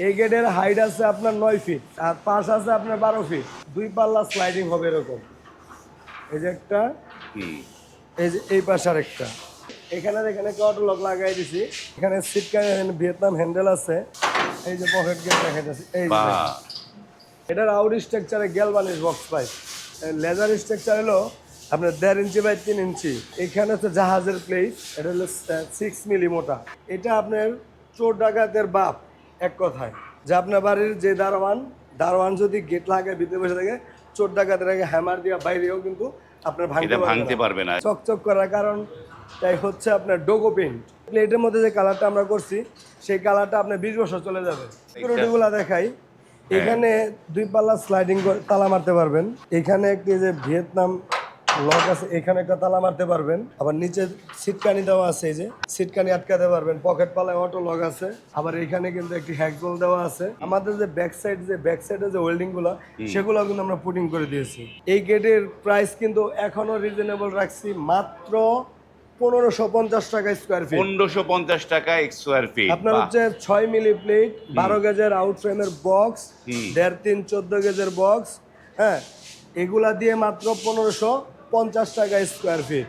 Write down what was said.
এই গেটের হাইট আছে আপনার নয় ফিট আর পাশ আছে আপনার বারো ফিট দুই পাল্লা স্লাইডিং হবে এরকম। এই যে একটা এই যে এই পাশে আরেকটা। এখানে এখানে অটো লক লাগাই দিছি। এখানে সিট ভিয়েতনাম হ্যান্ডেল আছে। এই যে পকেট গেট দেখা যাচ্ছে। এই এটার out স্ট্রাকচারে galvanise box pipe laser structure হলো আপনার দেড় ইঞ্চি বাই তিন ইঞ্চি। এখানে হচ্ছে জাহাজের প্লেস এটা হলো সিক্স মিলি মোটা। এটা আপনার চোর ডাকাতের বাপ। এক কথায় যে আপনার বাড়ির যে দারোয়ান দারোয়ান যদি গেট লাগে ভিতরে বসে থাকে চোর ডাকাতের আগে হ্যামার দিয়ে বাইরেও কিন্তু আপনার ভাঙতে ভাঙতে পারবে না। চকচক করার কারণ তাই হচ্ছে আপনার ডোগো পেইন্ট প্লেটের মধ্যে যে কালারটা আমরা করছি সেই কালারটা আপনার বিশ বছর চলে যাবে। সিকিউরিটিগুলো দেখাই। এখানে দুই পাল্লা স্লাইডিং তালা মারতে পারবেন। এখানে একটি যে ভিয়েতনাম লক আছে এখানে একটা তালা মারতে পারবেন। আবার নিচে সিটকানি দেওয়া আছে এই যে সিটকানি আটকাতে পারবেন। পকেট পালায় অটো লক আছে। আবার এখানে কিন্তু একটি হ্যাকবোল দেওয়া আছে। আমাদের যে ব্যাক সাইড যে ব্যাক সাইডে যে ওয়েল্ডিংগুলো সেগুলো কিন্তু আমরা পুটিং করে দিয়েছি। এই গেটের প্রাইস কিন্তু এখনও রিজনেবল রাখছি মাত্র পনেরোশো পঞ্চাশ টাকা স্কোয়ার ফিট পনেরোশো পঞ্চাশ টাকা স্কোয়ার ফিট আপনার হচ্ছে ছয় মিলি প্লেট বারো গেজের আউট ফ্রেমের বক্স দেড় তিন চোদ্দ গেজের বক্স হ্যাঁ? এগুলা দিয়ে মাত্র পনেরোশো পঞ্চাশ টাকা স্কোয়ার ফিট